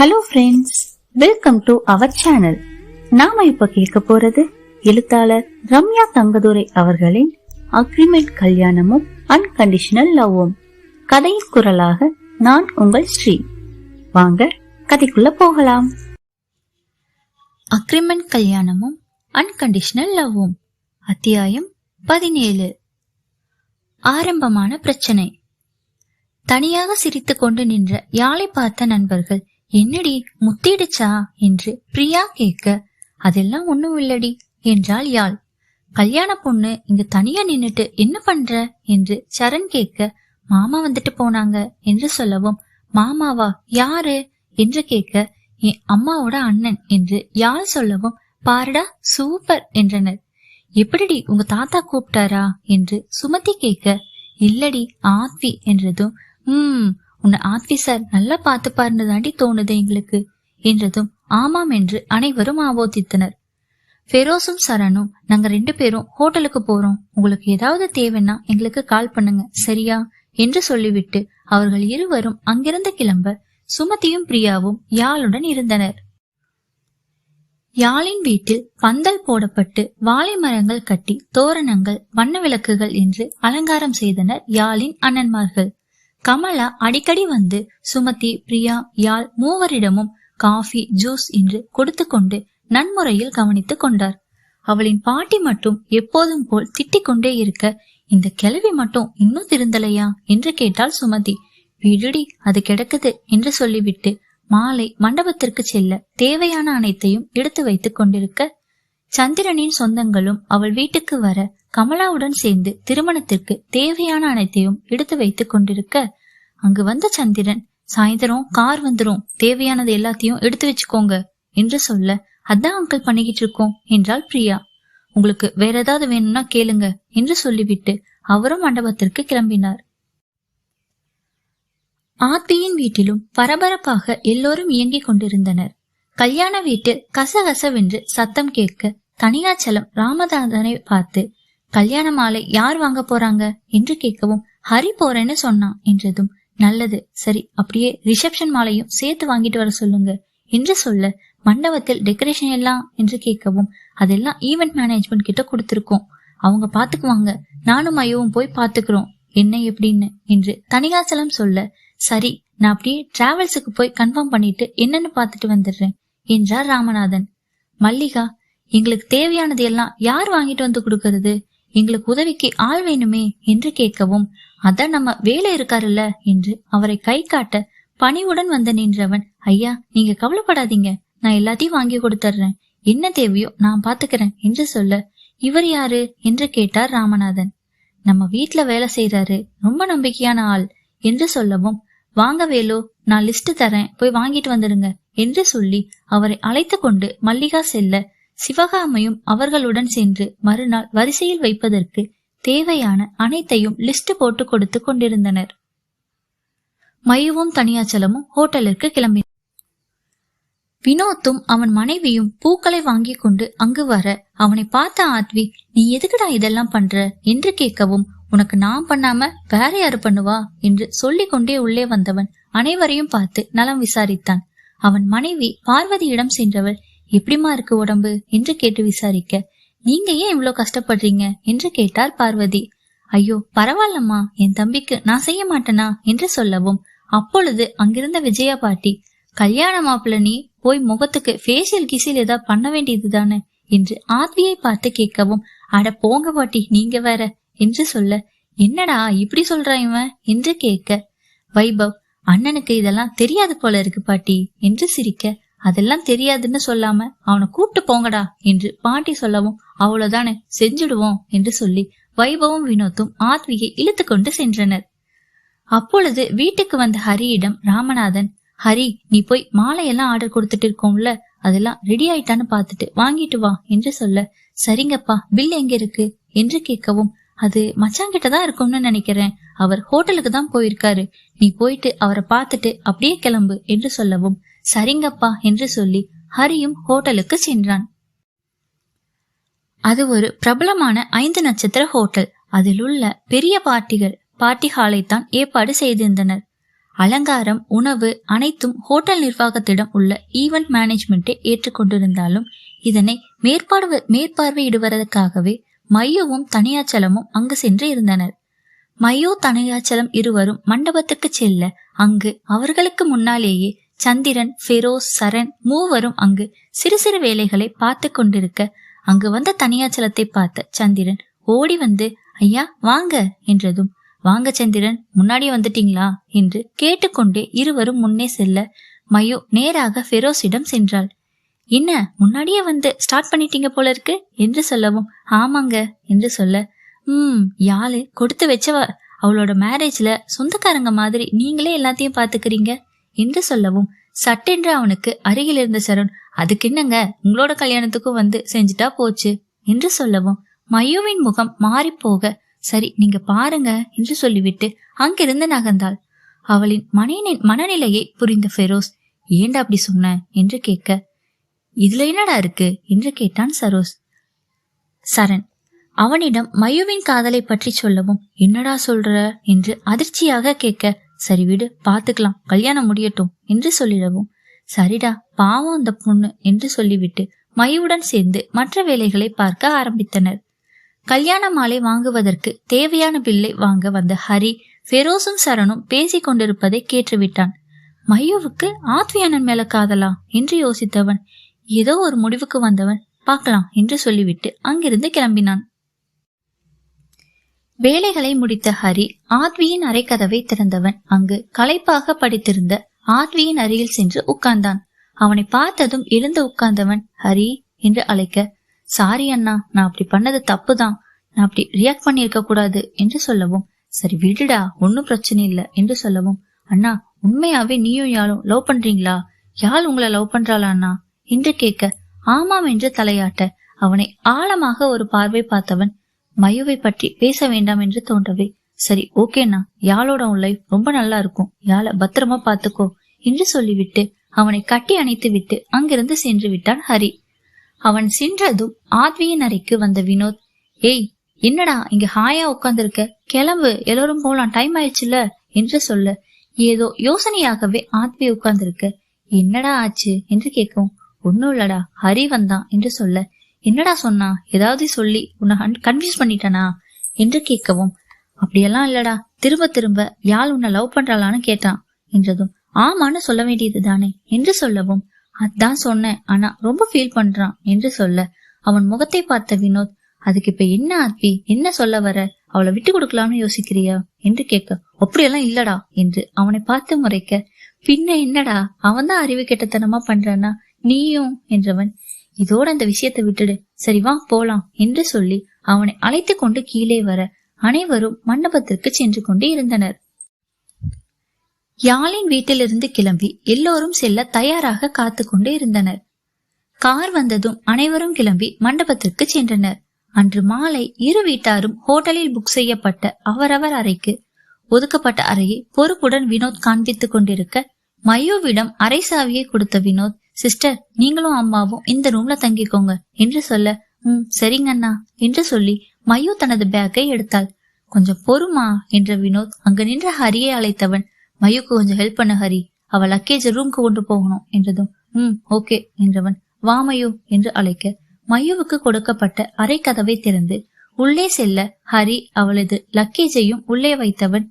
Hello friends welcome to our channel நாம இப்ப கேட்க போறது எழுத்தாளர் ரம்யா தங்கதுரை அவர்களின் அக்ரிமெண்ட் கல்யாணமும் அன்கண்டிஷனல் லவ்வும் கதையின் குரலாக நான் உங்கள் ஸ்ரீ. வாங்க கதைக்குள்ள போகலாம். அக்ரிமெண்ட் கல்யாணமும் அன்கண்டிஷனல் லவ்வும் அத்தியாயம் பதினேழு. ஆரம்பமான பிரச்சனை. தனியாக சிரித்துக்கொண்டு நின்ற யாழை பார்த்த நண்பர்கள் என்னடி முத்திடுச்சா என்று பிரியா கேட்க அதெல்லாம் ஒண்ணும் இல்லடி என்றாள் யாழ். கல்யாண பொண்ணு இங்க தனியா நின்னுட்டு என்ன பண்ற? என்று சரண் கேட்க மாமா வந்துட்டு போனாங்க என்று சொல்லவும் மாமாவா யாரு? என்று கேட்க என் அம்மாவோட அண்ணன் என்று யாழ் சொல்லவும் பாருடா சூப்பர் என்றனர். எப்படிடி உங்க தாத்தா கூப்பிட்டாரா? என்று சுமதி கேட்க இல்லடி ஆத்வி என்றதும் உம் உன்னை ஆத்வி சார் நல்லா பார்த்து தாண்டி தோணுது எங்களுக்கு என்றதும் ஆமாம் என்று அனைவரும் ஆபோதித்தனர் ஃபெரோஸும் சரணும் நாங்க ரெண்டு பேரும் ஹோட்டலுக்கு போறோம். உங்களுக்கு ஏதாவது தேவைன்னா எங்களுக்கு கால் பண்ணுங்க சரியா? என்று சொல்லிவிட்டு அவர்கள் இருவரும் அங்கிருந்து கிளம்ப சுமதியும் பிரியாவும் யாழுடன் இருந்தனர். யாழின் வீட்டில் பந்தல் போடப்பட்டு வாழை மரங்கள் கட்டி தோரணங்கள் வண்ண விளக்குகள் என்று அலங்காரம் செய்தனர் யாழின் அண்ணன்மார்கள். கமலா அடிக்கடி வந்து சுமதி பிரியா யாழ் மூவரிடமும் காஃபி ஜூஸ் என்று கொடுத்து கொண்டு நன்முறையில் கவனித்துக் கொண்டார். அவளின் பாட்டி மட்டும் எப்போதும் போல் திட்டிக் கொண்டே இருக்க இந்த கிழவி மட்டும் இன்னும் திருந்தலையா? என்று கேட்டாள் சுமதி. விடுடி அது கிடக்குது என்று சொல்லிவிட்டு மாலை மண்டபத்திற்கு செல்ல தேவையான அனைத்தையும் எடுத்து வைத்துக் கொண்டிருக்க சந்திரனின் சொந்தங்களும் அவள் வீட்டுக்கு வர கமலாவுடன் சேர்ந்து திருமணத்திற்கு தேவையான அனைத்தையும் எடுத்து வைத்துக் கொண்டிருக்க அங்கு வந்த சந்திரன் சாயந்தரம் கார் வந்துரும். தேவையானது எல்லாத்தையும் எடுத்து வச்சுக்கோங்க என்று சொல்ல அதான் அங்கிள் பண்ணிக்கிட்டு இருக்கோம் என்றாள் பிரியா. உங்களுக்கு வேற ஏதாவது வேணும்னா கேளுங்க என்று சொல்லிவிட்டு அவரும் மண்டபத்திற்கு கிளம்பினார். ஆத்தியின் வீட்டிலும் பரபரப்பாக எல்லோரும் இயங்கிக் கொண்டிருந்தனர். கல்யாண வீட்டில் கசகசவென்று சத்தம் கேட்க தனியாச்சலம் ராமதாதனை பார்த்து கல்யாண மாலை யார் வாங்க போறாங்க? என்று கேட்கவும் ஹரி போறேன்னு சொன்னான் என்றதும் நல்லது சரி அப்படியே ரிசப்ஷன் மாலையும் சேர்த்து வாங்கிட்டு வர சொல்லுங்க என்று சொல்ல மண்டபத்தில் டெக்கரேஷன் எல்லாம் என்று கேட்கவும் அதெல்லாம் ஈவெண்ட் மேனேஜ்மெண்ட் கிட்ட கொடுத்துருக்கோம். அவங்க பாத்துக்குவாங்க நானும் ஐயோவும் போய் பாத்துக்கிறோம் என்ன எப்படின்னு என்று தனிகாச்சலம் சொல்ல சரி நான் அப்படியே டிராவல்ஸுக்கு போய் கன்ஃபார்ம் பண்ணிட்டு என்னன்னு பார்த்துட்டு வந்துடுறேன். என்றார் ராமநாதன். மல்லிகா எங்களுக்கு தேவையானது எல்லாம் யார் வாங்கிட்டு வந்து கொடுக்கறது? எங்களுக்கு உதவிக்கு ஆள் வேணுமே என்று கேட்கவும் அதான் நம்ம வேலை இருக்காருல்ல என்று அவரை கை காட்ட பணிவுடன் வந்து நின்றவன் ஐயா நீங்க கவலைப்படாதீங்க நான் எல்லாத்தையும் வாங்கி கொடுத்துட்றேன் என்ன தேவையோ நான் பாத்துக்கிறேன் என்று சொல்ல இவர் யாரு என்று கேட்டார் ராமநாதன். நம்ம வீட்டுல வேலை செய்யறாரு ரொம்ப நம்பிக்கையான ஆள் என்று சொல்லவும் வாங்க வேலோ நான் லிஸ்ட் தரேன். போய் வாங்கிட்டு வந்துடுங்க என்று சொல்லி அவரை அழைத்து கொண்டு மல்லிகா செல்ல சிவகாமையும் அவர்களுடன் சென்று மறுநாள் வரிசையில் வைப்பதற்கு தேவையான அனைத்தையும் லிஸ்ட் போட்டு கொடுத்து கொண்டிருந்தனர். மயுவும் தனியாச்சலமும் ஹோட்டலுக்கு கிளம்பின வினோத்தும் அவன் மனைவியும் பூக்களை வாங்கி கொண்டு அங்கு வர அவனை பார்த்த ஆத்வி நீ எதுக்குடா இதெல்லாம் பண்ற? என்று கேட்கவும் உனக்கு நான் பண்ணாம வேற யாரு பண்ணுவா? என்று சொல்லிக் கொண்டே உள்ளே வந்தவன் அனைவரையும் பார்த்து நலம் விசாரித்தான். அவன் மனைவி பார்வதியிடம் சென்றவள் எப்படிமா இருக்கு உடம்பு? என்று கேட்டு விசாரிக்க நீங்க ஏன் இவ்வளவு கஷ்டப்படுறீங்க? என்று கேட்டார் பார்வதி. ஐயோ பரவாயில்லம்மா என் தம்பிக்கு நான் செய்ய மாட்டேனா? என்று சொல்லவும் அப்பொழுது அங்கிருந்த விஜயா பாட்டி கல்யாண மாப்பிள்ள நீ போய் முகத்துக்கு ஃபேஷியல் கிசில் ஏதாவது பண்ண வேண்டியது தானே என்று ஆத்வியை பார்த்து கேட்கவும் அட போங்க பாட்டி நீங்க வேற என்று சொல்ல என்னடா இப்படி சொல்றான் இவன்? என்று கேட்க வைபவ் அண்ணனுக்கு இதெல்லாம் தெரியாது போல இருக்கு பாட்டி என்று சிரிக்க அதெல்லாம் தெரியாதுன்னு சொல்லாம அவனை கூப்பிட்டு போங்கடா என்று பாட்டி சொல்லவும் அவ்வளவுதானே செஞ்சுடுவோம் என்று சொல்லி வைபவும் வினோத்தும் ஆத்வியை இழுத்து கொண்டு சென்றனர். அப்பொழுது வீட்டுக்கு வந்த ஹரியிடம் ராமநாதன் ஹரி நீ போய் மாலையெல்லாம் ஆர்டர் கொடுத்துட்டு இருக்கோம்ல அதெல்லாம் ரெடி ஆயிட்டான்னு பாத்துட்டு வாங்கிட்டு வா என்று சொல்ல சரிங்கப்பா பில் எங்க இருக்கு? என்று கேட்கவும் அது மச்சாங்கிட்ட தான் இருக்கும்னு நினைக்கிறேன். அவர் ஹோட்டலுக்கு தான் போயிருக்காரு. நீ போயிட்டு அவரை பார்த்துட்டு அப்படியே கிளம்பு என்று சொல்லவும் சரிங்கப்பா என்று சொல்லி ஹரியும் ஹோட்டலுக்கு சென்றான். அது ஒரு பிரபலமான ஐந்து நட்சத்திர ஹோட்டல். அதில் உள்ள பெரிய பார்ட்டிகள் பார்ட்டி ஹாலை தான் ஏற்பாடு செய்திருந்தனர். அலங்காரம் உணவு அனைத்தும் ஹோட்டல் நிர்வாகத்திடம் உள்ள ஈவெண்ட் மேனேஜ்மெண்ட்டை ஏற்றுக்கொண்டிருந்தாலும் இதனை மேற்பார்வை மேற்பார்வையிடுவதற்காகவே மையோவும் தனியாச்சலமும் அங்கு சென்று இருந்தனர். மையோ தனியாச்சலம் இருவரும் மண்டபத்துக்கு செல்ல அங்கு அவர்களுக்கு முன்னாலேயே சந்திரன் ஃபெரோஸ் சரண் மூவரும் அங்கு சிறு சிறு வேலைகளை பார்த்து கொண்டிருக்க அங்கு வந்த தனியாச்சலத்தை பார்த்த சந்திரன் ஓடி வந்து ஐயா வாங்க என்றதும் வாங்க சந்திரன் முன்னாடியே வந்துட்டீங்களா? என்று கேட்டுக்கொண்டே இருவரும் முன்னே செல்ல மயோ நேராக ஃபெரோஸிடம் சென்றாள். என்ன முன்னாடியே வந்து ஸ்டார்ட் பண்ணிட்டீங்க போல இருக்கு? என்று சொல்லவும் ஆமாங்க என்று சொல்ல ம் யாழு கொடுத்து வச்சவ அவளோட மேரேஜ்ல சொந்தக்காரங்க மாதிரி நீங்களே எல்லாத்தையும் பாத்துக்கிறீங்க? என்று சொல்லவும் சட்டென்று அவனுக்கு அருகில் இருந்த சரண் அதுக்கு என்னங்க உங்களோட கல்யாணத்துக்கும் வந்து செஞ்சுட்டா போச்சு? என்று சொல்லவும் மயுவின் முகம் மாறிப்போக சரி நீங்க பாருங்க என்று சொல்லிவிட்டு அங்கிருந்து நகர்ந்தாள். அவளின் மனையின் மனநிலையை புரிந்த ஃபெரோஸ் ஏண்டா அப்படி சொன்ன? என்று கேட்க இதுல என்னடா இருக்கு? என்று கேட்டான் சரோஸ். சரண் அவனிடம் மயுவின் காதலை பற்றி சொல்லவும் என்னடா சொல்ற? என்று அதிர்ச்சியாக கேட்க சரி விடு பாத்துக்கலாம் கல்யாணம் முடியட்டும் என்று சொல்லிடவும். சரிடா பாவம் அந்த பொண்ணு என்று சொல்லிவிட்டு மயுவுடன் சேர்ந்து மற்ற வேலைகளை பார்க்க ஆரம்பித்தனர். கல்யாண மாலை வாங்குவதற்கு தேவையான பில்லை வாங்க வந்த ஹரி ஃபெரோஸும் சரணும் பேசிக் கொண்டிருப்பதை கேட்டுவிட்டான். மயுவுக்கு ஆத்வியானன் மேல காதலா? என்று யோசித்தவன் ஏதோ ஒரு முடிவுக்கு வந்தவன் பார்க்கலாம் என்று சொல்லிவிட்டு அங்கிருந்து கிளம்பினான். வேலைகளை முடித்த ஹரி ஆத்வியின் அரைக்கதவை திறந்தவன் அங்கு களைப்பாக படித்திருந்த ஆத்வியின் அருகில் சென்று உட்கார்ந்தான். அவனை பார்த்ததும் எழுந்து உட்கார்ந்தவன் ஹரி என்று அழைக்க சாரி அண்ணா நான் அப்படி பண்ணது தப்புதான். நான் அப்படி ரியாக்ட் பண்ணியிருக்க கூடாது என்று சொல்லவும் சரி விடுடா ஒன்னும் பிரச்சனை இல்ல என்று சொல்லவும் அண்ணா உண்மையாவே நீயும் யாழும் லவ் பண்றீங்களா? யாழ் உங்களை லவ் பண்றாளா அண்ணா? என்று கேட்க ஆமாம் என்று தலையாட்ட அவனை ஆழமாக ஒரு பார்வை பார்த்தவன் மயுவை பற்றி பேச வேண்டாம் என்று தோன்றவே சரி ஓகேண்ணா யாழோட உன் லைஃப் ரொம்ப நல்லா இருக்கும் யாழ பத்திரமா பாத்துக்கோ என்று சொல்லிவிட்டு அவனை கட்டி அணைத்து விட்டு அங்கிருந்து சென்று விட்டான் ஹரி. அவன் சென்றதும் ஆத்வியின் அறைக்கு வந்த வினோத் ஏய் என்னடா இங்க ஹாயா உட்கார்ந்திருக்க கிளம்பு எல்லோரும் போலாம் டைம் ஆயிடுச்சுல என்று சொல்ல ஏதோ யோசனையாகவே ஆத்வி உட்கார்ந்திருக்க என்னடா ஆச்சு என்று கேட்கும் ஒன்னும் இல்லடா ஹரி வந்தான் என்று சொல்ல என்னடா சொன்னா? ஏதாவது சொல்லி உன்னை கன்ஃபியூஸ் பண்ணிட்டனா? என்று கேட்கவும் அப்படியெல்லாம் இல்லடா திரும்ப திரும்ப யாழ் உன்னை லவ் பண்றாளான்னு கேட்டான் என்றதும் ஆமான்னு சொல்ல வேண்டியது தானே என்று சொல்லவும் அதான் சொன்னேன் ஆனா ரொம்ப ஃபீல் பண்றான் என்று சொல்ல அவன் முகத்தை பார்த்த வினோத் அதுக்கு இப்ப என்ன ஆத்வி என்ன சொல்ல வர? அவளை விட்டு கொடுக்கலாம்னு யோசிக்கிறியா? என்று கேட்க அப்படியெல்லாம் இல்லடா என்று அவனை பார்த்து முறைக்க பின்ன என்னடா? அவன் தான் அறிவு கெட்டத்தனமா பண்றானா? நீயும் என்றவன் இதோட அந்த விஷயத்தை விட்டுடு. சரி வா போலாம் என்று சொல்லி அவனை அழைத்து கொண்டு கீழே வர அனைவரும் மண்டபத்திற்கு சென்று கொண்டு இருந்தனர். யாழின் வீட்டிலிருந்து கிளம்பி எல்லோரும் செல்ல தயாராக காத்து கொண்டு இருந்தனர். கார் வந்ததும் அனைவரும் கிளம்பி மண்டபத்திற்கு சென்றனர். அன்று மாலை இரு வீட்டாரும் ஹோட்டலில் புக் செய்யப்பட்ட அவரவர் அறைக்கு ஒதுக்கப்பட்ட அறையை பொறுப்புடன் வினோத் காண்பித்துக் கொண்டிருக்க மயோவிடம் அரை சாவியை கொடுத்த வினோத் சிஸ்டர் நீங்களும் அம்மாவும் இந்த ரூம்ல தங்கிக்கோங்க. என்று சொல்ல ம் சரிங்க அண்ணா என்று சொல்லி மயு தனது பேக்கை எடுத்தாள். கொஞ்சம் பொறுமா என்ற வினோத் அங்கு நின்ற ஹரியை அழைத்தவன். மயுக்கு கொஞ்சம் ஹெல்ப் பண்ண ஹரி. அவ லக்கேஜ் ரூம்க்கு கொண்டு போகணும் என்றதும். ம் ஓகே என்றவன். வா மயு என்று அழைக்க. மயுவுக்கு கொடுக்கப்பட்ட அரை கதவை திறந்து உள்ளே செல்ல ஹரி அவளது லக்கேஜையும் உள்ளே வைத்தவன்.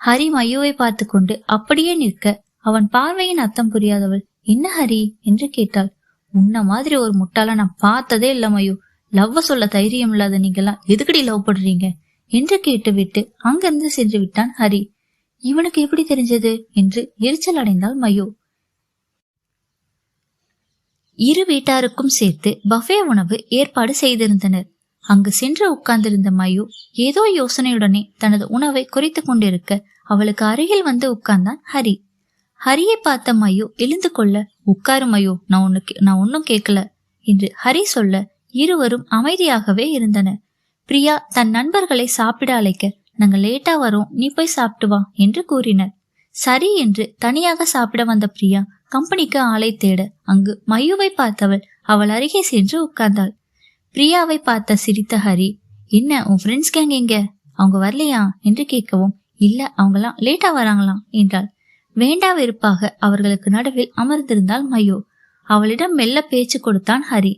ஹரி மயுவை பார்த்து கொண்டு அப்படியே நிற்க அவன் பார்வையின் அர்த்தம் புரியாதவள். என்ன ஹரி? என்று கேட்டாள். உன்ன மாதிரி ஒரு முட்டாள நான் பார்த்ததே இல்ல மயு. லவ்வ சொல்ல தைரியம் இல்லாத நீங்கெல்லாம் எதுக்கடி லவ் பண்றீங்க? என்று கேட்டுவிட்டு அங்கிருந்து சென்று விட்டான் ஹரி. இவனுக்கு எப்படி தெரிஞ்சது? என்று எரிச்சல் அடைந்தாள் மயு. இரு வீட்டாருக்கும் சேர்த்து பஃபே உணவு ஏற்பாடு செய்திருந்தனர். அங்கு சென்று உட்கார்ந்திருந்த மயு ஏதோ யோசனையுடனே தனது உணவை குறைத்து கொண்டிருக்க அவளுக்கு அருகில் வந்து உட்கார்ந்தான் ஹரி. ஹரியை பார்த்த மயு எழுந்து கொள்ள உட்காரு மயு நான் உனக்கு நான் ஒன்னும் கேட்கல என்று ஹரி சொல்ல இருவரும் அமைதியாகவே இருந்தனர் பிரியா தன் நண்பர்களை சாப்பிட அழைக்க நாங்க லேட்டா வரோம் நீ போய் சாப்பிட்டு வா என்று கூறினர். சரி என்று தனியாக சாப்பிட வந்த பிரியா கம்பெனிக்கு ஆளை தேட அங்கு மயுவை பார்த்தவள் அவள் அருகே சென்று உட்கார்ந்தாள். பிரியாவை பார்த்த சிரித்த ஹரி என்ன உன் ஃப்ரெண்ட்ஸ் கேங் எங்க? அவங்க வரலையா? என்று கேட்கவும் இல்ல அவங்களாம் லேட்டா வராங்களாம் என்றாள். வேண்டா வெறுப்பாக அவர்களுக்கு நடுவில் அமர்ந்திருந்தாள் மயோ. அவளிடம் மெல்ல பேச்சு கொடுத்தான் ஹரி.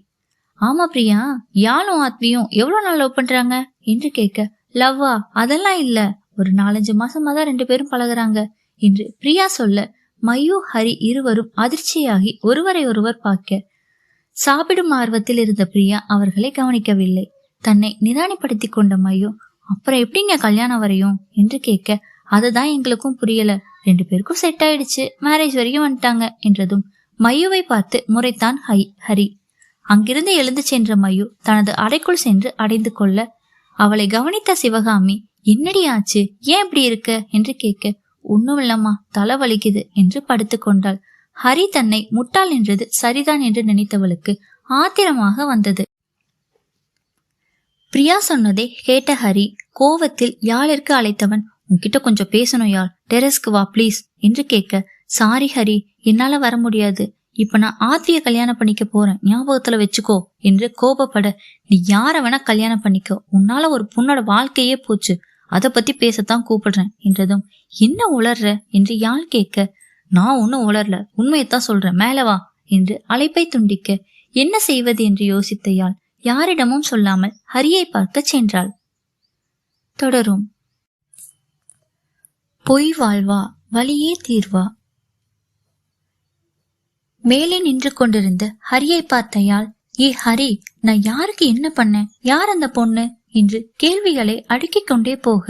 ஆமா பிரியா யாழும் ஆத்வியும் எவ்வளவு நாள் லவ் பண்றாங்க? என்று கேட்க லவ்வா? அதெல்லாம் இல்ல. ஒரு நாலஞ்சு மாசமா தான் ரெண்டு பேரும் பழகுறாங்க. என்று பிரியா சொல்ல மயு ஹரி இருவரும் அதிர்ச்சியாகி ஒருவரை ஒருவர் பார்க்க. சாப்பிடும் ஆர்வத்தில் இருந்த பிரியா அவர்களை கவனிக்கவில்லை. தன்னை நிதானப்படுத்திக் கொண்ட மயு அப்புறம் எப்படிங்க கல்யாணம் வரையும்? என்று கேட்க அதுதான் எங்களுக்கும் புரியல. ரெண்டு பேருக்கும் செட் ஆயிடுச்சு. மேரேஜ் வரைக்கும் வந்துட்டாங்க என்றதும் மையுவை பார்த்து முறைத்தான் ஹை ஹரி. அங்கிருந்து எழுந்து சென்ற மயு தனது அறைக்குள் சென்று அடைந்து கொள்ள அவளை கவனித்த சிவகாமி என்னடி ஆச்சு? ஏன் இப்படி இருக்க? என்று கேட்க ஒண்ணும் இல்லம்மா தலை வலிக்குது என்று படுத்துக் கொண்டாள். ஹரி தன்னை முட்டாள் என்றது சரிதான் என்று நினைத்தவளுக்கு ஆத்திரமாக வந்தது. பிரியா சொன்னதை கேட்ட ஹரி கோவத்தில் யாழிற்கு அழைத்தவன்? உன்கிட்ட கொஞ்சம் பேசணும் யாழ். டெரஸ்க்கு வா ப்ளீஸ் என்று கேட்க சாரி ஹரி என்னால வர முடியாது. இப்ப நான் ஆத்திய கல்யாணம் பண்ணிக்க போறேன். ஞாபகத்துல வச்சுக்கோ என்று கோபப்பட நீ யார வேணா கல்யாணம் பண்ணிக்கோ. உன்னால ஒரு பொண்ணோட வாழ்க்கையே போச்சு. அதை பத்தி பேசத்தான் கூப்பிடுறேன் என்றதும் என்ன உளர்ற? என்று யாழ் கேட்க நான் ஒன்னும் உளரல. உண்மையைத்தான் சொல்றேன். மேல வா என்று அழைப்பை துண்டிக்க என்ன செய்வது? என்று யோசித்த யாழ் யாரிடமும் சொல்லாமல் ஹரியை பார்க்க சென்றாள். தொடரும். பொய் வாழ்வா வழியே தீர்வா? மேலே நின்று கொண்டிருந்த ஹரியை பார்த்த யாழ் ஏ ஹரி நான் யாருக்கு என்ன பண்ணேன் யார் அந்த பொண்ணு? என்று கேள்விகளை அடுக்கிக் கொண்டே போக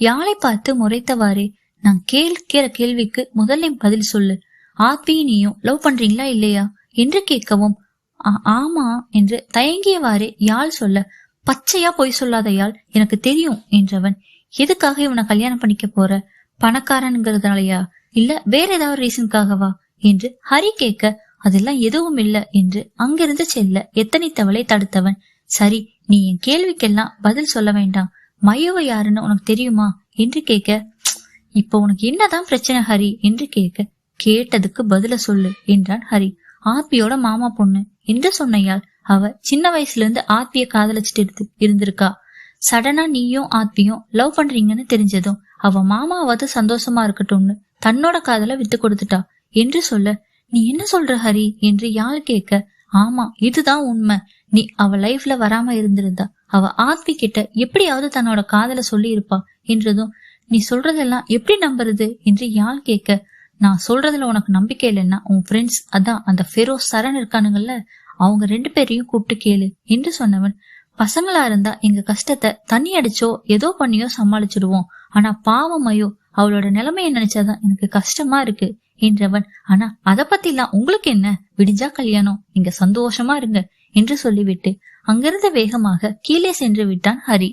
யாழை பார்த்து முறைத்தவாறே நான் கேட்கிற கேள்விக்கு முதல்ல பதில் சொல்லு. ஆத்மியும் நீயும் லவ் பண்றீங்களா இல்லையா? என்று கேட்கவும் "ஆ- ஆமா என்று தயங்கியவாறே யாழ் சொல்ல பச்சையா பொய் சொல்லாத யாழ் எனக்கு தெரியும் என்றவன் எதுக்காக இவனை கல்யாணம் பண்ணிக்க போற? பணக்காரனுங்கிறதுனாலயா இல்ல வேற ஏதாவது ரீசனுக்காகவா என்று ஹரி கேட்க அதெல்லாம் எதுவும் இல்ல என்று அங்கிருந்து செல்ல எத்தனைத்தவளை தடுத்தவன். சரி நீ என் கேள்விக்கெல்லாம் பதில் சொல்ல வேண்டாம். மயுவ யாருன்னு உனக்கு தெரியுமா? என்று கேட்க இப்போ இப்ப உனக்கு என்னதான் பிரச்சனை ஹரி? என்று கேட்க கேட்டதுக்கு பதில சொல்லு என்றான் ஹரி. ஆர்பியோட மாமா பொண்ணு என்று சொன்னையால் அவ சின்ன வயசுல இருந்து ஆர்பிய காதலிச்சிட்டு இருந்து இருந்திருக்கா. சடனா நீயும் ஆத்மியும் லவ் பண்றீங்கன்னு தெரிஞ்சதும் அவ மாமாவது சந்தோஷமா இருக்கட்டும்னு தன்னோட காதல வித்து கொடுத்துட்டா. என்று சொல்ல நீ என்ன சொல்ற ஹரி? என்று யாழ் கேட்க ஆமா இதுதான் உண்மை. நீ அவ லைஃப்ல வராம இருந்திருந்தா. அவ ஆத்மி கிட்ட எப்படியாவது தன்னோட காதல சொல்லி இருப்பா என்றதும் நீ சொல்றதெல்லாம் எப்படி நம்புறது? என்று யாழ் கேட்க நான் சொல்றதுல உனக்கு நம்பிக்கை இல்லைன்னா உன் ஃப்ரெண்ட்ஸ் அதான் அந்த ஃபெரோஸ் சரண் இருக்கானுங்கல்ல அவங்க ரெண்டு பேரையும் கூப்பிட்டு கேளு. என்று சொன்னவன் பசங்களா இருந்தா எங்க கஷ்டத்தை தண்ணி அடிச்சோ ஏதோ பண்ணியோ சமாளிச்சிடுவோம். ஆனா பாவமையோ அவளோட நிலைமைய நினைச்சாதான் எனக்கு கஷ்டமா இருக்கு என்றவன். ஆனா அத பத்திலாம் உங்களுக்கு என்ன? விடிஞ்சா கல்யாணம் நீங்க சந்தோஷமா இருங்க என்று சொல்லிவிட்டு அங்கிருந்து வேகமாக கீழே சென்று விட்டான் ஹரி.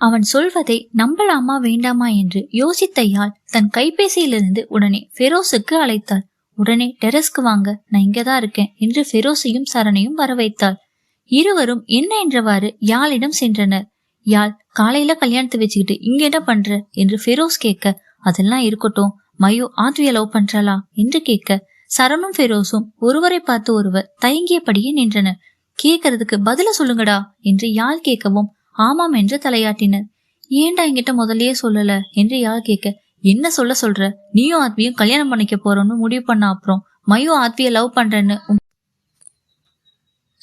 அவன் சொல்வதை நம்பலாமா வேண்டாமா என்று யோசித்தையால் தன் கைபேசியிலிருந்து உடனே ஃபெரோஸுக்கு அழைத்தாள். உடனே டெரஸ்க்கு வாங்க நான் இங்கதான் இருக்கேன் என்று ஃபெரோஸையும் சரணையும் வர வைத்தாள் இருவரும் என்ன என்றவாறு யாழிடம் சென்றனர். யாழ் காலையில கல்யாணத்தை வச்சுக்கிட்டு இங்க என்ன பண்ற? என்று ஃபெரோஸ் கேட்க அதெல்லாம் இருக்கட்டும். மயோ ஆத்விய லவ் பண்றாளா? என்று கேட்க சரணும் ஃபெரோஸும் ஒருவரை பார்த்து ஒருவர் தயங்கியபடியே நின்றனர். கேட்கறதுக்கு பதில சொல்லுங்கடா என்று யாழ் கேட்கவும் ஆமாம் என்று தலையாட்டினர். ஏன்டா என்கிட்ட முதல்லயே சொல்லல? என்று யாழ் கேட்க என்ன சொல்ல சொல்ற? நீயும் ஆத்வியும் கல்யாணம் பண்ணிக்க போறோம்னு முடிவு பண்ண அப்புறம் மயோ ஆத்விய லவ் பண்றேன்னு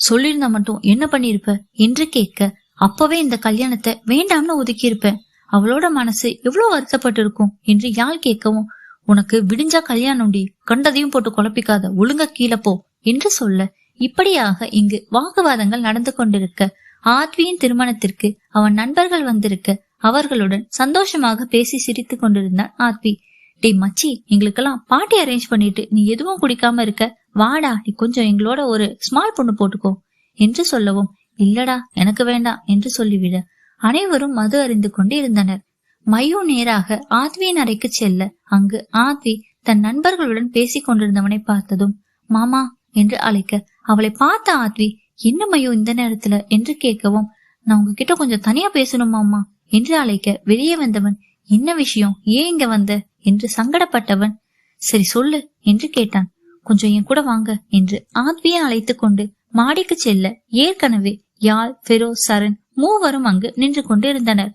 சொல்லியிருந்தா மட்டும் என்ன பண்ணிருப்ப? என்று கேட்க அப்பவே இந்த கல்யாணத்தை வேண்டாம்னு ஒதுக்கிருப்பேன் அவளோட மனசு எவ்வளவு வருத்தப்பட்டு இருக்கும் என்று யாழ் கேட்கவும் உனக்கு விடிஞ்சா கல்யாணம்டி. கண்டதையும் போட்டு குழப்பிக்காத. ஒழுங்க கீழே போ. என்று சொல்ல இப்படியாக இங்கு வாக்குவாதங்கள் நடந்து கொண்டிருக்க ஆத்வியின் திருமணத்திற்கு அவன் நண்பர்கள் வந்திருக்க அவர்களுடன் சந்தோஷமாக பேசி சிரித்துக் கொண்டிருந்தான் ஆத்வி. டேய் மச்சி எங்களுக்கெல்லாம் பார்ட்டி அரேஞ்ச் பண்ணிட்டு நீ எதுவும் குடிக்காம இருக்க? வாடா நீ கொஞ்சம் எங்களோட ஒரு ஸ்மால் பொண்ணு போட்டுக்கோ என்று சொல்லவும் இல்லடா எனக்கு வேண்டாம் என்று சொல்லிவிட. அனைவரும் மது அறிந்து கொண்டு இருந்தனர் மயு நேராக ஆத்வியின் அறைக்கு செல்ல அங்கு ஆத்வி தன் நண்பர்களுடன் பேசிக் கொண்டிருந்தவனை பார்த்ததும் மாமா என்று அழைக்க அவளை பார்த்த ஆத்வி என்ன மையோ இந்த நேரத்துல? என்று கேட்கவும் நான் உங்ககிட்ட கொஞ்சம் தனியா பேசணும் மாமா என்று அழைக்க வெளியே வந்தவன் என்ன விஷயம்? ஏன் இங்க வந்த? என்று சங்கடப்பட்டவன் சரி சொல்லு என்று கேட்டான். கொஞ்சம் என் கூட வாங்க என்று ஆத்வியை அழைத்து கொண்டு மாடிக்கு செல்ல ஏற்கனவே யாழ் ஃபெரோஸ் சரண் மூவரும் அங்கு நின்று கொண்டிருந்தனர்.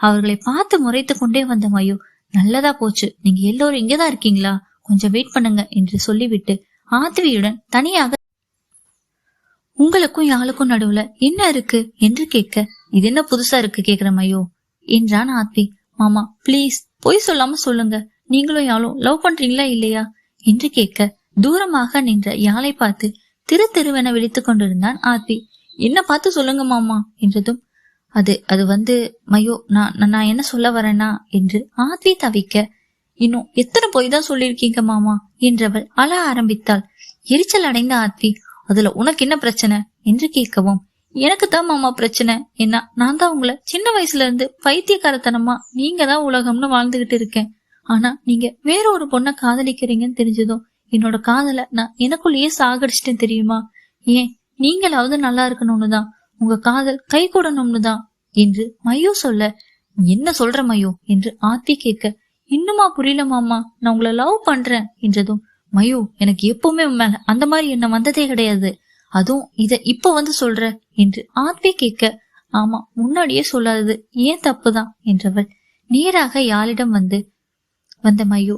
அவர்களை பார்த்து முறைத்து கொண்டே வந்த மயோ நல்லதா போச்சு. நீங்க எல்லோரும் இங்கதான் இருக்கீங்களா? கொஞ்சம் வெயிட் பண்ணுங்க என்று சொல்லிவிட்டு ஆத்வியுடன் தனியாக உங்களுக்கும் யாழுக்கும் நடுவுல என்ன இருக்கு என்று கேட்க இது என்ன புதுசா இருக்கு? கேக்குற மயோ என்றான் ஆத்வி மாமா ப்ளீஸ் பொய் சொல்லாம சொல்லுங்க. நீங்களும் யாழும் லவ் பண்றீங்களா இல்லையா? என்று கேட்க தூரமாக நின்ற யாழை பார்த்து திரு திருவென விழித்துக் கொண்டிருந்தான் ஆர்த்தி. என்ன பார்த்து சொல்லுங்க மாமா என்றதும் அது அது வந்து மையோ நான் நான் நான் என்ன சொல்ல வரேனா என்று ஆத்வி தவிக்க இன்னும் எத்தனை பொய் தான் சொல்லியிருக்கீங்க மாமா என்றவள் அழ ஆரம்பித்தாள். எரிச்சல் அடைந்த ஆத்வி அதுல உனக்கு என்ன பிரச்சனை? என்று கேட்கவும் எனக்கு தான் மாமா பிரச்சனை. என்ன நான் தான் உங்களை சின்ன வயசுல இருந்து பைத்தியக்காரத்தனமா நீங்க தான் உலகம்னு வாழ்ந்துகிட்டு இருக்கேன். ஆனா நீங்க வேற ஒரு பொண்ணை காதலிக்கிறீங்கன்னு தெரிஞ்சதும் என்னோட காதலை நான் எனக்குள்ளேயே சாகடிச்சிட்டேன் தெரியுமா? ஏன்? நீங்களாவது நல்லா இருக்கணும்னு தான் உங்க காதல் கை கூடணும்னு தான் என்று மையோ சொல்ல என்ன சொல்ற மையோ? என்று ஆத்தி கேட்க இன்னுமா புரியல மாமா நான் உங்களை லவ் பண்றேன் என்றதும் மயோ எனக்கு எப்பவுமே மேல அந்த மாதிரி என்ன வந்ததே கிடையாது. அதுவும் இத இப்ப வந்து சொல்ற என்று ஆத்வி கேட்க ஆமா முன்னாடியே சொல்லாதது ஏன் தப்புதான்? என்றவள் நேராக யாழிடம் வந்து வந்த மையோ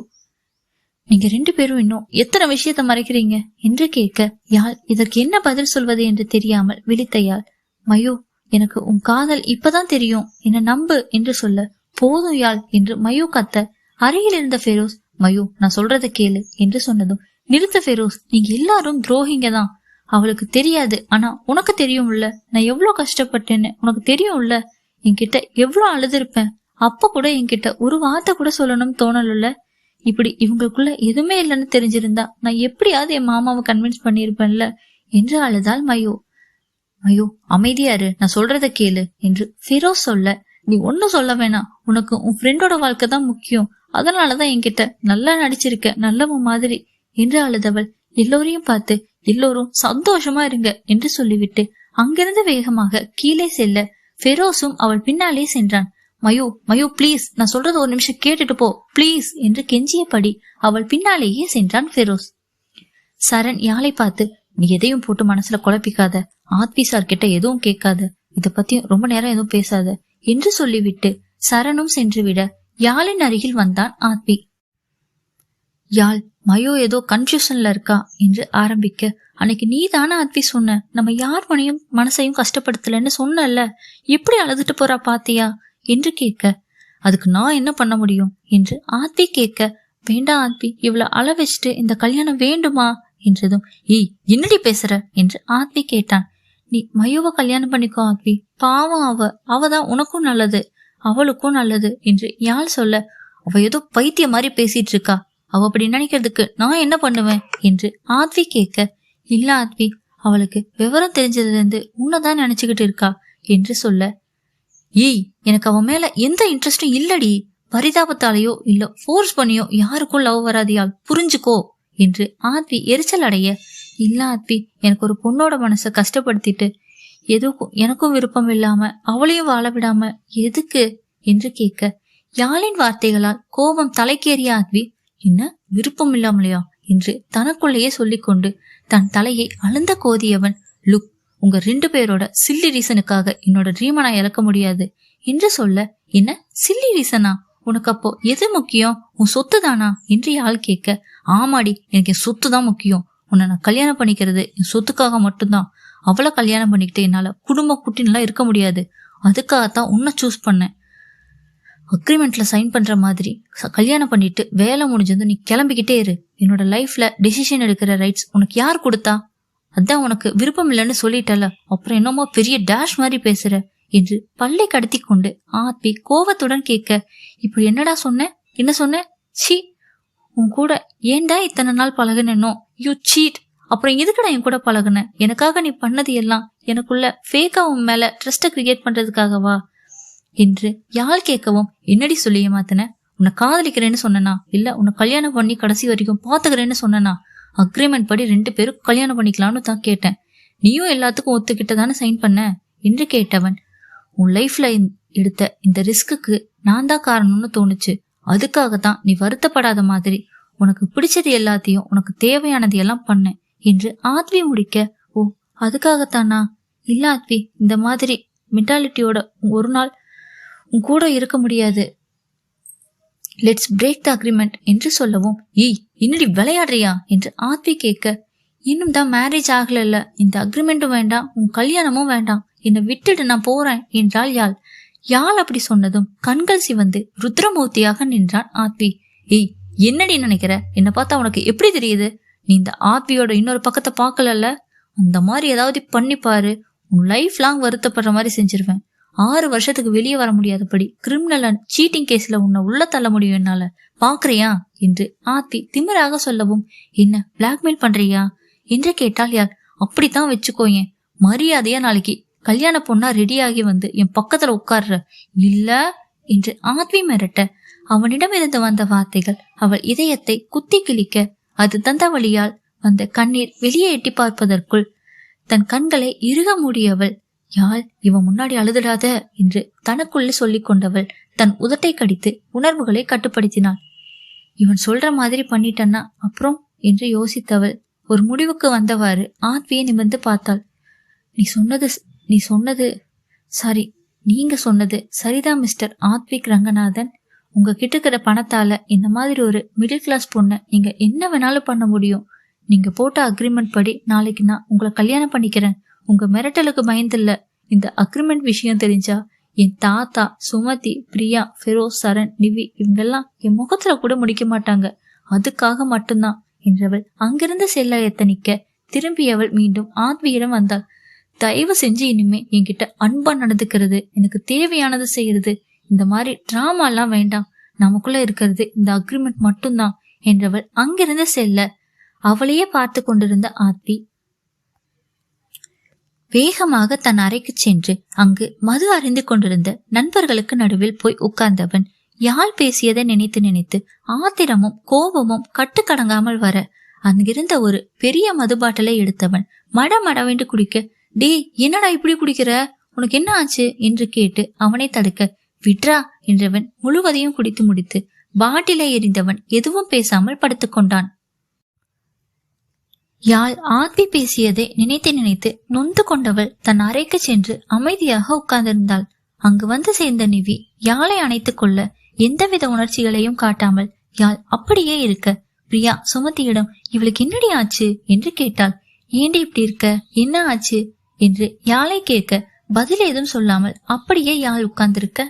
நீங்க ரெண்டு பேரும் இன்னும் எத்தனை விஷயத்த மறைக்கிறீங்க என்று கேட்க யாழ் இதற்கு என்ன பதில் சொல்வது என்று தெரியாமல் விழித்த யாழ் மயோ எனக்கு உன் காதல் இப்பதான் தெரியும் என்ன நம்பு என்று சொல்ல போதும் யாழ் என்று மயோ கத்த அருகில் இருந்த ஃபெரோஸ் மயோ நான் சொல்றத கேளு என்று சொன்னதும் நிறுத்த ஃபெரோஸ் நீங்க எல்லாரும் துரோகிங்க தான் அவளுக்கு தெரியாது ஆனா உனக்கு தெரியும்ல நான் எவ்வளவு கஷ்டப்பட்டேன்னு உனக்கு தெரியும்ல என்கிட்ட எவ்வளவு அழுதுருப்பேன் அப்ப கூட என்கிட்ட ஒரு வார்த்தை கூட சொல்லணும்னு தோணல இப்படி இவங்களுக்குள்ள எதுவுமே இல்லைன்னு தெரிஞ்சிருந்தா நான் எப்படியாவது என் மாமாவை கன்வின்ஸ் பண்ணிருப்பேன்ல என்று அழுதாள் மயோ. மயோ அமைதியாரு நான் சொல்றத கேளு என்று ஃபிரோஸ் சொல்ல நீ ஒன்னும் சொல்ல வேணாம். உனக்கு உன் ஃப்ரெண்டோட வாழ்க்கை தான் முக்கியம். அதனாலதான் என்கிட்ட நல்லா நடிச்சிருக்க நல்லவன் மாதிரி என்று அழுதவள். எல்லோரையும் பார்த்து எல்லோரும் சந்தோஷமா இருங்க என்று சொல்லிவிட்டு அங்கிருந்து வேகமாக கீழே செல்ல ஃபெரோஸும் அவள் பின்னாலே சென்றான். மயோ மயோ ப்ளீஸ் நான் சொல்றது ஒரு நிமிஷம் கேட்டுட்டு போ. ப்ளீஸ் என்று கெஞ்சியபடி அவள் பின்னாலேயே சென்றான் ஃபெரோஸ். சரண் யாழை பார்த்து நீ எதையும் போட்டு மனசுல குழப்பிக்காத. ஆத்வி சார் கிட்ட எதுவும் கேட்காத. இத பத்தியும் ரொம்ப நேரம் எதுவும் பேசாத என்று சொல்லிவிட்டு சரணும் சென்று விட யாழின் அருகில் வந்தான் ஆத்வி. யாழ் மயோ ஏதோ கன்ஃபியூஷன்ல இருக்கா? என்று ஆரம்பிக்க அன்னைக்கு நீ தானே ஆத்வி சொன்ன. நம்ம யார் மனையும் மனசையும் கஷ்டப்படுத்தலன்னு சொன்னல எப்படி அழுதுட்டு போறா பாத்தியா? என்று கேட்க அதுக்கு நான் என்ன பண்ண முடியும்? என்று ஆத்வி கேட்க வேண்டாம் ஆத்வி இவ்வளவு அள வச்சுட்டு இந்த கல்யாணம் வேண்டுமா? என்றதும் ஏய் என்னடி பேசுற? என்று ஆத்வி கேட்டான். நீ மயோவை கல்யாணம் பண்ணிக்கோ ஆத்வி பாவம் அவ. அவதான் உனக்கும் நல்லது அவளுக்கும் நல்லது என்று யாழ் சொல்ல அவ ஏதோ பைத்திய மாதிரி பேசிட்டு இருக்கா. அவ அப்படி நினைக்கிறதுக்கு நான் என்ன பண்ணுவேன்? என்று ஆத்வி கேட்க இல்ல ஆத்வி அவளுக்கு விவரம் தெரிஞ்சதுல இருந்து உன்னதான் நினைச்சுக்கிட்டு இருக்கா என்று சொல்ல ஏய் எனக்கு அவன் மேல எந்த இன்ட்ரெஸ்டும் இல்லடி. பரிதாபத்தாலேயோ இல்ல ஃபோர்ஸ் பண்ணியோ யாருக்கும் லவ் வராதியால் புரிஞ்சுக்கோ என்று ஆத்வி எரிச்சல் அடைய இல்ல ஆத்வி எனக்கு ஒரு பொண்ணோட மனசை கஷ்டப்படுத்திட்டு எதுக்கும் எனக்கும் விருப்பம் இல்லாம அவளையும் வாழ விடாம எதுக்கு? என்று கேட்க யாழின் வார்த்தைகளால் கோபம் தலைக்கேறிய ஆத்வி என்ன விருப்பம் இல்லாமலையா? என்று தனக்குள்ளேயே சொல்லிக்கொண்டு தன் தலையை அழுந்த கோதியவன் லுக் உங்க ரெண்டு பேரோட சில்லி ரீசனுக்காக என்னோட ட்ரீமை நான் இழக்க முடியாது. என்று சொல்ல என்ன? சில்லி ரீசனா உனக்கு அப்போ எது முக்கியம்? உன் சொத்து தானா? என்று ஆள் கேட்க ஆமாடி எனக்கு என் சொத்து தான் முக்கியம். உன்னை நான் கல்யாணம் பண்ணிக்கிறது என் சொத்துக்காக மட்டும்தான். அவளை கல்யாணம் பண்ணிக்கிட்டு என்னால் குடும்ப குட்டின்லாம் இருக்க முடியாது. அதுக்காகத்தான் உன்னை சூஸ் பண்ணேன். அக்ரிமெண்ட்ல சைன் பண்ற மாதிரி கல்யாணம் பண்ணிட்டு வேலை முடிஞ்சது நீ கிளம்பிக்கிட்டே இரு. என்னோட லைஃப்ல டெசிஷன் எடுக்கிற ரைட்ஸ் உனக்கு யார் கொடுத்தா? அதான் உனக்கு விருப்பம் இல்லைன்னு சொல்லிட்டல. அப்புறம் என்னமோ பெரிய டேஷ் மாதிரி பேசுற. என்று பல்லை கடத்தி கொண்டு ஆத்வி கோவத்துடன் கேட்க இப்படி என்னடா சொன்ன? என்ன சொன்ன? சி உன் கூட ஏன்டா இத்தனை நாள் பழகுனோ யூ சீட்! அப்புறம் எதுக்குடா என் கூட பழகுன? எனக்காக நீ பண்ணது எல்லாம் எனக்குள்ள ஃபேக்கா உன் மேல ட்ரஸ்ட கிரியேட் பண்றதுக்காகவா? என்று யாழ் கேட்கவும் என்னடி சொல்லிய மாத்தின உன்னை காதலிக்கிறேன்னு சொன்னனா? இல்ல உன்னை கல்யாணம் பண்ணி கடைசி வரைக்கும் பாத்துக்கிறேன்னு சொன்னனா? அக்ரிமெண்ட் படி ரெண்டு பேரும் கல்யாணம் பண்ணிக்கலாம்னு தான் கேட்டேன். நீயும் எல்லாத்துக்கும் ஒத்துக்கிட்ட தானே சைன் பண்ண? என்று கேட்டவன் உன் லைஃப்ல எடுத்த இந்த ரிஸ்க்குக்கு நான் தான் காரணம்னு தோணுச்சு. அதுக்காக தான் நீ வருத்தப்படாத மாதிரி. உனக்கு பிடிச்சது எல்லாத்தையும் உனக்கு தேவையானது எல்லாம் பண்ணேன் என்று ஆத்வி முடிக்க ஓ அதுக்காகத்தானா? இல்ல ஆத்வி இந்த மாதிரி மென்டாலிட்டியோட ஒரு நாள் உன் கூட இருக்க முடியாது. லெட்ஸ் பிரேக் த அக்ரிமெண்ட் என்று சொல்லவும் ஏய் என்னடி விளையாடுறியா? என்று ஆத்வி கேட்க இன்னும் தான் மேரேஜ் ஆகலல்ல. இந்த அக்ரிமெண்ட்டும் வேண்டாம். உன் கல்யாணமும் வேண்டாம். என்னை விட்டுட்டு நான் போறேன் என்றாள் யாழ். யாழ் அப்படி சொன்னதும் கண்கள் சிவந்து ருத்ரமூர்த்தியாக நின்றான் ஆத்வி ஏய் என்னடி நினைக்கிற? என்னை பார்த்தா உனக்கு எப்படி தெரியுது? நீ இந்த ஆத்வியோட இன்னொரு பக்கத்தை பார்க்கலல்ல? அந்த மாதிரி ஏதாவது பண்ணி பாரு. உன் லைஃப் லாங் வருத்தப்படுற மாதிரி செஞ்சிருவேன். ஆறு வருஷத்துக்கு வெளியே வர முடியாதபடி கிரிமினல் சீட்டிங் கேஸ்ல உன்னை உள்ள தள்ள முடியும் என்னால. பாக்குறியா? என்று ஆத்தி திமிராக சொல்லவும் என்ன பிளாக்மெயில் பண்றியா? என்று கேட்டால் யார்? அப்படித்தான் வச்சுக்கோயேன் மரியாதையா நாளைக்கு கல்யாண பொண்ணா ரெடியாகி வந்து என் பக்கத்துல உட்கார்ற. இல்ல என்று ஆத்வி மிரட்ட அவனிடமிருந்து வந்த வார்த்தைகள் அவள் இதயத்தை குத்தி கிழிக்க அது தந்த வழியால் வந்த கண்ணீர் வெளியே எட்டி பார்ப்பதற்குள் தன் கண்களை இறுக மூடியவள் யாழ் இவன் முன்னாடி அழுதுடாத என்று தனக்குள்ளே சொல்லிக் கொண்டவள் தன் உதட்டை கடித்து உணர்வுகளை கட்டுப்படுத்தினாள். இவன் சொல்ற மாதிரி பண்ணிட்டன்னா அப்புறம் என்று யோசித்தவள் ஒரு முடிவுக்கு வந்தவாறு ஆத்வியை நிமிர்ந்து பார்த்தாள். நீ சொன்னது நீ சொன்னது சாரி நீங்க சொன்னது சரிதான் மிஸ்டர் ஆத்விக் ரங்கநாதன். உங்க கிட்ட இருக்கிற பணத்தால இந்த மாதிரி ஒரு மிடில் கிளாஸ் பொண்ணை நீங்க என்ன வேணாலும் பண்ண முடியும். நீங்க போட்ட அக்ரிமெண்ட் படி நாளைக்கு நான் உங்களை கல்யாணம் பண்ணிக்கிறேன். உங்க மிரட்டலுக்கு பயந்தில்ல இந்த அக்ரிமெண்ட் விஷயம் தெரிஞ்சா என் தாத்தா சுமதி பிரியா ஃபெரோஸ் சரண் நிவி இவங்கெல்லாம் என் முகத்துல கூட முடிக்க மாட்டாங்க. அதுக்காக மட்டும்தான். என்றவள் அங்கிருந்து செல்ல எத்தனிக்க திரும்பியவள் மீண்டும் ஆத்வியிடம் வந்தாள். தயவு செஞ்சு இனிமே என்கிட்ட அன்பா நடந்துக்கிறது எனக்கு தேவையானது செய்யறது. இந்த மாதிரி டிராமா எல்லாம் வேண்டாம். நமக்குள்ள இருக்கிறது இந்த அக்ரிமெண்ட் மட்டும்தான். என்றவள் அங்கிருந்து செல்ல அவளையே பார்த்து கொண்டிருந்த ஆத்வி வேகமாக தன் அறைக்கு சென்று அங்கு மது அறிந்து கொண்டிருந்த நண்பர்களுக்கு நடுவில் போய் உட்கார்ந்தவன் யாழ் பேசியதை நினைத்து நினைத்து ஆத்திரமும் கோபமும் கட்டுக்கடங்காமல் வர அங்கிருந்த ஒரு பெரிய மது பாட்டிலை எடுத்தவன் மட மடவென்று குடிக்க டே என்னடா இப்படி குடிக்கிற? உனக்கு என்ன ஆச்சு? என்று கேட்டு அவனை தடுக்க விட்ரா என்றவன் முழுவதையும் குடித்து முடித்து பாட்டிலை எறிந்தவன் எதுவும் பேசாமல் படுத்துக்கொண்டான் யாழ் ஆத்வி பேசியதை நினைத்து நினைத்து நொந்து கொண்டவள் தன் அறைக்கு சென்று அமைதியாக உட்கார்ந்திருந்தாள். அங்கு வந்து சேர்ந்த நிவி யாழை அணைத்துக் கொள்ள எந்தவித உணர்ச்சிகளையும் காட்டாமல் யாழ் அப்படியே இருக்க. பிரியா சுமதியிடம் இவளுக்கு என்னடி ஆச்சு? என்று கேட்டாள். ஏண்டி இப்படி இருக்க? என்ன ஆச்சு? என்று யாழை கேட்க பதில் ஏதும் சொல்லாமல் அப்படியே யாழ் உட்கார்ந்திருக்க.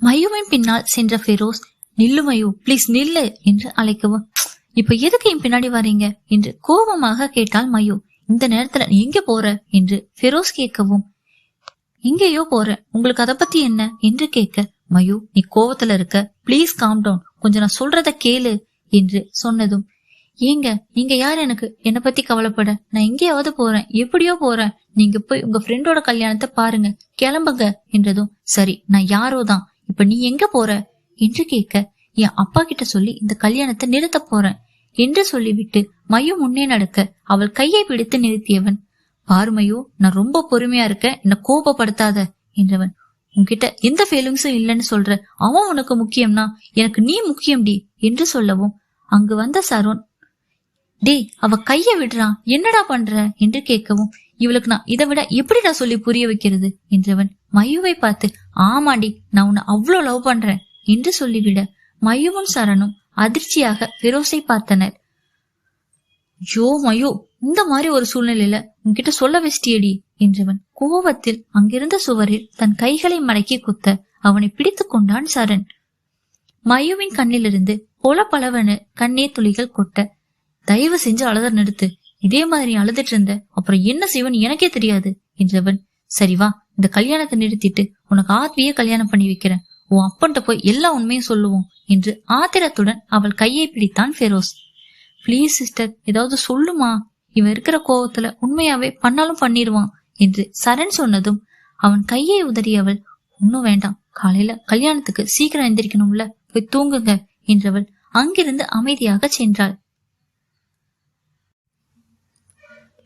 மயுவின் பின்னால் சென்ற ஃபெரோஸ் நில்லு மயு ப்ளீஸ் நில்லு என்று அழைக்கவும் இப்ப எதுக்கு என் பின்னாடி வரீங்க? என்று கோபமாக கேட்டால் மயு. இந்த நேரத்துல நீ எங்க போற? என்று ஃபெரோஸ் கேட்கவும் எங்கேயோ போற. உங்களுக்கு அதை பத்தி என்ன? என்று கேட்க மயு நீ கோவத்துல இருக்க. ப்ளீஸ் காம் டவுன் கொஞ்சம் நான் சொல்றத கேளு. என்று சொன்னதும் ஏங்க நீங்க யார் எனக்கு? என்னை பத்தி கவலைப்பட. நான் எங்கேயாவது போறேன். எப்படியோ போறேன். நீங்க போய் உங்க ஃப்ரெண்டோட கல்யாணத்தை பாருங்க. கிளம்புங்க. என்றதும் சரி நான் யாரோ தான். இப்ப நீ எங்க போற? என்று கேட்க என் அப்பா கிட்ட சொல்லி இந்த கல்யாணத்தை நிறுத்த போறேன். என்று சொல்லிவிட்டு மயு முன்னே நடக்க அவள் கையை பிடித்து நிறுத்தியவன் பாரு நான் ரொம்ப பொறுமையா இருக்கேன் என்ன கோபப்படுத்தாத என்றவன். உன்கிட்ட எந்த ஃபீலிங்ஸும் இல்லைன்னு சொல்ற அவன் உனக்கு முக்கியம்னா எனக்கு நீ முக்கியம்டி என்று சொல்லவும். அங்கு வந்த சரோன் டேய் அவ கைய விடுறான் என்னடா பண்ற? என்று கேட்கவும் இவளுக்கு நான் இதை விட எப்படிடா சொல்லி புரிய வைக்கிறது? என்றவன். மயுவை பார்த்து ஆமாண்டி நான் உன்னை அவ்வளவு லவ் பண்றேன் என்று சொல்லிவிட மயுவும் சரணும் அதிர்ச்சியாக பெரோசை பார்த்தனர். யோ மயோ இந்த மாதிரி ஒரு சூழ்நிலையில உன்கிட்ட சொல்ல வெஸ்டியடி என்றவன் கோபத்தில் அங்கிருந்த சுவரில் தன் கைகளை மடக்கி குத்த அவனை பிடித்துக் கொண்டான் சரண். மயுவின் கண்ணிலிருந்து பொல பலவனு கண்ணீர் துளிகள் கொட்ட தயவு செஞ்சு அழுத நிறுத்து இதே மாதிரி அழுதுட்டு இருந்த அப்புறம் என்ன செய்வன் எனக்கே தெரியாது என்றவன் சரி வா இந்த கல்யாணத்தை நிறுத்திட்டு உனக்கு ஆத்வியே கல்யாணம் பண்ணி வைக்கிறேன். உன் அப்பன்ட்ட போய் எல்லா உண்மையும் சொல்லுவோம் என்று ஆத்திரத்துடன் அவள் கையை பிடித்தான் ஃபெரோஸ். ப்ளீஸ் சிஸ்டர் ஏதாவது சொல்லுமா? இவன் இருக்கிற கோவத்துல உண்மையாவே பண்ணாலும் பண்ணிடுவான் என்று சரண் சொன்னதும் அவன் கையை உதறியவள் ஒன்னும் வேண்டாம் காலையில கல்யாணத்துக்கு சீக்கிரம் எந்திரிக்கணும்ல போய் தூங்குங்க என்றவள் அங்கிருந்து அமைதியாக சென்றாள்.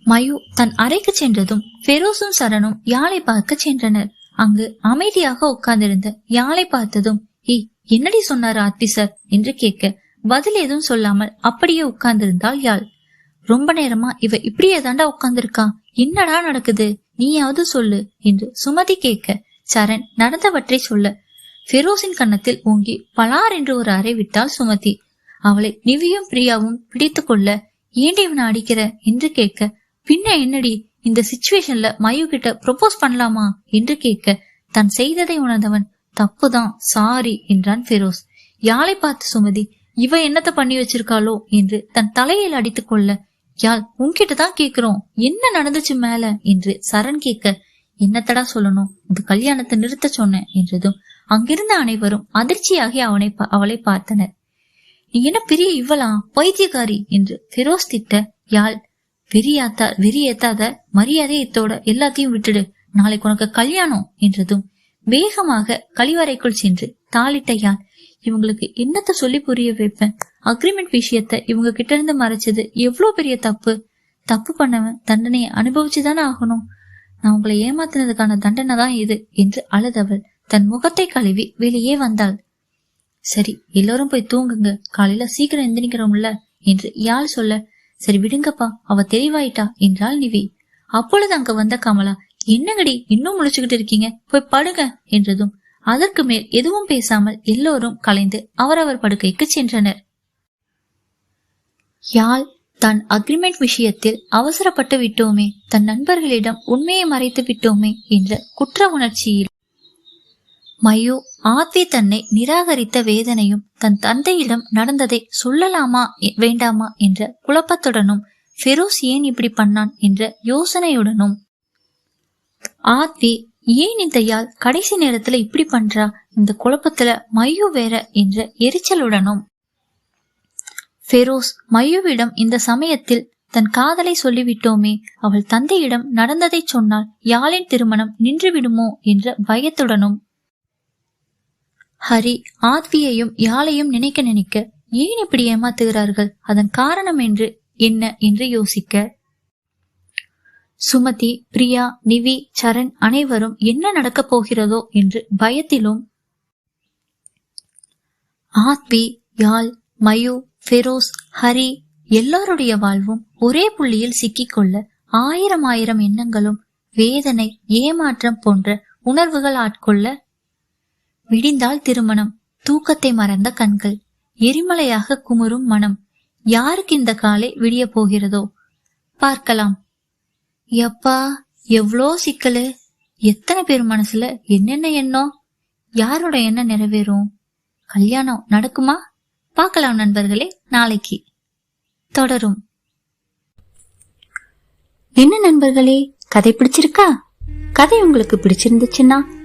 மயு தன் அறைக்கு சென்றதும் ஃபெரோஸும் சரணும் யாழை பார்க்க சென்றனர். அங்கு அமைதியாக உட்கார்ந்திருந்த யாழை பார்த்ததும் ஏய் என்னடி சொன்னார் ஆத்தி சார்? என்று கேட்க பதில் எதுவும் சொல்லாமல் அப்படியே உட்கார்ந்திருந்தாள் யாழ். ரொம்ப நேரமா இவ இப்படியே தாண்டா உட்கார்ந்திருக்கா? என்னடா நடக்குது? நீயாவது சொல்லு என்று சுமதி கேட்க சரண் நடந்தவற்றை சொல்ல. ஃபெரோஸின் கன்னத்தில் ஓங்கி பலார் என்று ஒரு அறை விட்டாள் சுமதி. அவளை நிவியும் பிரியாவும் பிடித்து கொள்ள ஏண்டி இவனை அடிக்கிற? என்று கேட்க பின்ன என்னடி? இந்த சிச்சுவேஷன்ல மயு கிட்ட ப்ரொபோஸ் பண்ணலாமா? என்று கேட்க தான் செய்ததை உணர்ந்தவன் தப்புதான் சாரி என்றான் ஃபெரோஸ். யாழை பார்த்து சுமதி? இவ என்னத்த பண்ணி வச்சிருக்காளோ? என்று தன் தலையில் அடித்துக் கொள்ள யாழ் உன்கிட்ட தான் கேக்குறோம். என்ன நடந்துச்சு மேல? என்று சரண் கேட்க என்னத்தடா சொல்லணும்? இந்த கல்யாணத்தை நிறுத்த சொன்னேன் என்றதும் அங்கிருந்த அனைவரும் அதிர்ச்சியாகி அவனை பா- அவளை பார்த்தனர். நீ என்ன பெரிய இவளா? பைத்தியக்காரி என்று ஃபெரோஸ் திட்ட யாழ் வெறியாத்தா வெறியேத்தாத மரியாதை இத்தோட எல்லாத்தையும் விட்டுடு. நாளைக்கு உனக்கு கல்யாணம் என்றதும் வேகமாக கழிவறைக்குள் சென்று தாளிட்ட யாழ் இவங்களுக்கு என்னத்த சொல்லி புரிய வைப்பேன்? அக்ரிமெண்ட் விஷயத்த இவங்க கிட்ட இருந்து மறைச்சது எவ்வளவு பெரிய தப்பு? தப்பு பண்ணவன் தண்டனையை அனுபவிச்சுதானே ஆகணும். நான் உங்களை ஏமாத்தினதுக்கான தண்டனை தான் இது என்று அழுதவள் தன் முகத்தை கழுவி வெளியே வந்தாள். சரி எல்லாரும் போய் தூங்குங்க. காலையில சீக்கிரம் எந்திரிக்கிறோம்ல என்று யாழ் சொல்ல சரி விடுங்கப்பா. அவ தெளிவாயிட்டா. என்றாள் நிவி. அப்பொழுது அங்க வந்த கமலா என்னங்கடி இன்னும் முழிச்சுக்கிட்டு இருக்கீங்க? போய் படுங்க என்றதும். அதற்கு மேல் எதுவும் பேசாமல் எல்லோரும் கலைந்து அவரவர் படுக்கைக்கு சென்றனர். யாழ் தான் அக்ரிமெண்ட் விஷயத்தில் அவசரப்பட்டு விட்டோமே. தன் நண்பர்களிடம் உண்மையை மறைத்து விட்டோமே என்ற குற்ற உணர்ச்சியில் மயு ஆத்வி தன்னை நிராகரித்த வேதனையும் தன் தந்தையிடம் நடந்ததை சொல்லலாமா வேண்டாமா என்ற குழப்பத்துடனும் ஃபெரோஸ் ஏன் இப்படி பண்ணான் என்ற யோசனையுடனும். ஆத்வி ஏன் இந்த யாழ் கடைசி நேரத்துல இப்படி பண்றா? இந்த குழப்பத்துல மயு வேற என்ற எரிச்சலுடனும். ஃபெரோஸ் மையுவிடம் இந்த சமயத்தில் தன் காதலை சொல்லிவிட்டோமே அவள் தந்தையிடம் நடந்ததை சொன்னால் யாழின் திருமணம் நின்றுவிடுமோ என்ற பயத்துடனும். ஹரி ஆத்வியையும் யாழையும் நினைக்க நினைக்க ஏன் இப்படி ஏமாத்துகிறார்கள்? அதன் காரணம் என்று என்ன என்று யோசிக்க. சுமதி பிரியா நிவி சரண் அனைவரும் என்ன நடக்கப் போகிறதோ என்று பயத்திலும் ஆத்வி யாழ் மயு ஃபெரோஸ் ஹரி எல்லாருடைய வாழ்வும் ஒரே புள்ளியில் சிக்கிக்கொள்ள ஆயிரம் ஆயிரம் எண்ணங்களும் வேதனை ஏமாற்றம் போன்ற உணர்வுகள் ஆட்கொள்ள விடிந்தால் திருமணம். தூக்கத்தை மறந்த கண்கள். எரிமலையாக குமுறும் மனம். யாருக்கு இந்த காலை விடிய போகிறதோ? பார்க்கலாம். எப்பா எவ்வளோ சிக்கலு. எத்தனை பேர் மனசுல என்னென்ன எண்ணம்? யாரோட எண்ணம் நிறைவேறும்? கல்யாணம் நடக்குமா? பார்க்கலாம் நண்பர்களே நாளைக்கு. தொடரும். என்ன நண்பர்களே கதை பிடிச்சிருக்கா? கதை உங்களுக்கு பிடிச்சிருந்துச்சுன்னா